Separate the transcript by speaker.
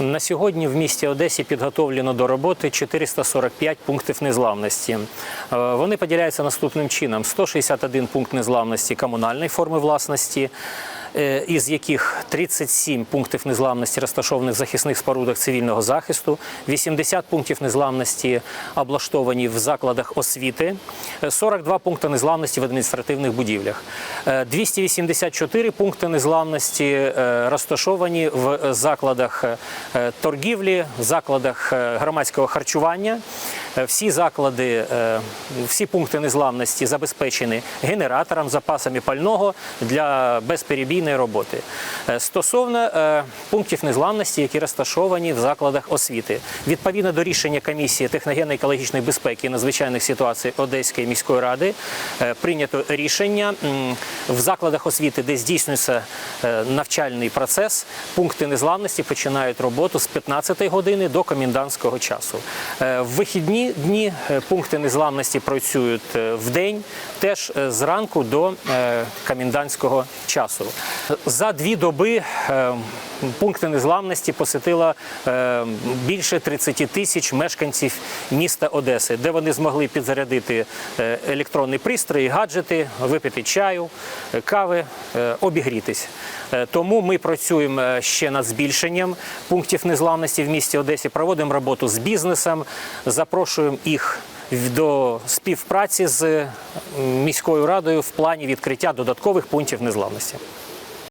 Speaker 1: На сьогодні в місті Одесі підготовлено до роботи 445 пунктів незламності. Е, Вони поділяються наступним чином: 161 пункт незламності комунальної форми власності. Е, Із яких 37 пунктів незламності розташованих в захисних спорудах цивільного захисту, 80 пунктів незламності облаштовані в закладах освіти, е, 42 пункти незламності в адміністративних будівлях, Е, 284 пункти незламності е, розташовані в закладах е, торгівлі, закладах е, громадського харчування. Е, Всі заклади, е, всі пункти незламності забезпечені генератором, запасами пального для безперебійної роботи. Е, Стосовно пунктів незламності, які розташовані в закладах освіти, відповідно до рішення комісії техногенно-екологічної безпеки і надзвичайних ситуацій Одеської міської ради, прийнято рішення в закладах освіти, де здійснюється навчальний процес, пункти незламності починають роботу з 15 години до комендантського часу. В вихідні дні е, пункти незламності працюють е, в день, теж е, зранку до комендантського часу. За дві доби пункти незламності посетило е, більше 30 тисяч мешканців міста Одеси, де вони змогли підзарядити е, електронні пристрої, гаджети, випити чаю, кави, е, обігрітись. Тому ми працюємо ще над збільшенням пунктів незламності в місті Одесі. Проводимо роботу з бізнесом, запрошуємо їх до співпраці з міською радою в плані відкриття додаткових пунктів незламності.